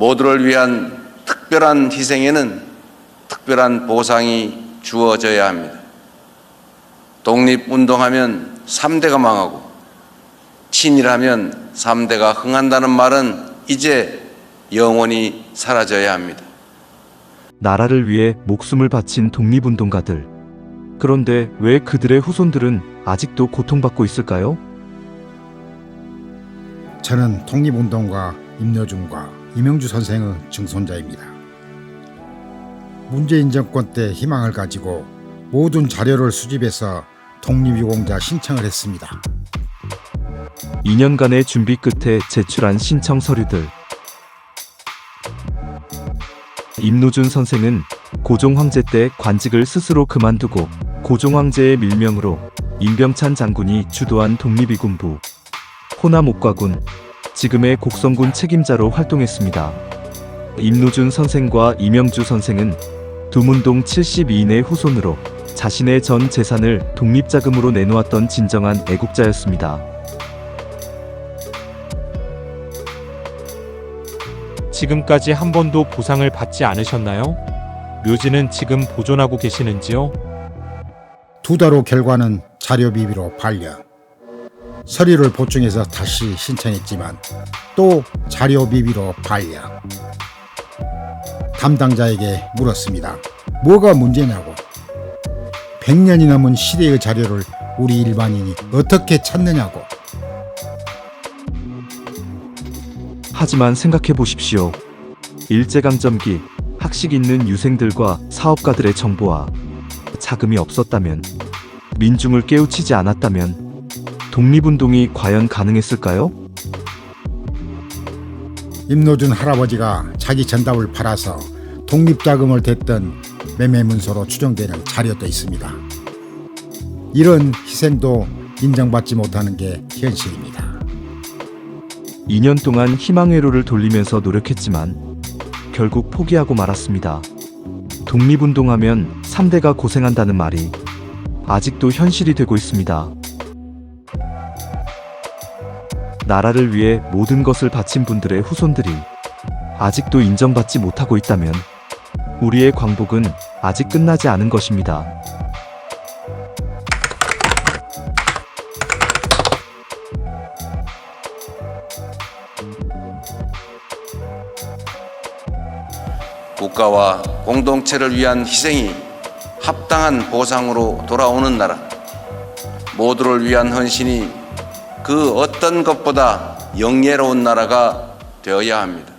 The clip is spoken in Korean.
모두를 위한 특별한 희생에는 특별한 보상이 주어져야 합니다. 독립운동하면 3대가 망하고 친일하면 3대가 흥한다는 말은 이제 영원히 사라져야 합니다. 나라를 위해 목숨을 바친 독립운동가들. 그런데 왜 그들의 후손들은 아직도 고통받고 있을까요? 저는 독립운동가 임여준과 이명주 선생의 증손자입니다. 문재인 정권 때 희망을 가지고 모든 자료를 수집해서 독립유공자 신청을 했습니다. 2년간의 준비 끝에 제출한 신청 서류들. 임노준 선생은 고종 황제 때 관직을 스스로 그만두고 고종 황제의 밀명으로 임병찬 장군이 주도한 독립위군부 호남 옥과군 지금의 곡성군 책임자로 활동했습니다. 임노준 선생과 이명주 선생은 두문동 72인의 후손으로 자신의 전 재산을 독립자금으로 내놓았던 진정한 애국자였습니다. 지금까지 한 번도 보상을 받지 않으셨나요? 묘지는 지금 보존하고 계시는지요? 두 달 후 결과는 자료 비비로 반려. 서류를 보충해서 다시 신청했지만 또 자료 비비로 반려. 담당자에게 물었습니다. 뭐가 문제냐고. 100년이 넘은 시대의 자료를 우리 일반인이 어떻게 찾느냐고. 하지만 생각해 보십시오. 일제강점기 학식 있는 유생들과 사업가들의 정보와 자금이 없었다면, 민중을 깨우치지 않았다면, 독립운동이 과연 가능했을까요? 임노준 할아버지가 자기 전답을 팔아서 독립자금을 댔던 매매문서로 추정되는 자료도 있습니다. 이런 희생도 인정받지 못하는 게 현실입니다. 2년 동안 희망회로를 돌리면서 노력했지만, 결국 포기하고 말았습니다. 독립운동하면 3대가 고생한다는 말이 아직도 현실이 되고 있습니다. 나라를 위해 모든 것을 바친 분들의 후손들이 아직도 인정받지 못하고 있다면 우리의 광복은 아직 끝나지 않은 것입니다. 국가와 공동체를 위한 희생이 합당한 보상으로 돌아오는 나라, 모두를 위한 헌신이 그 어떤 것보다 영예로운 나라가 되어야 합니다.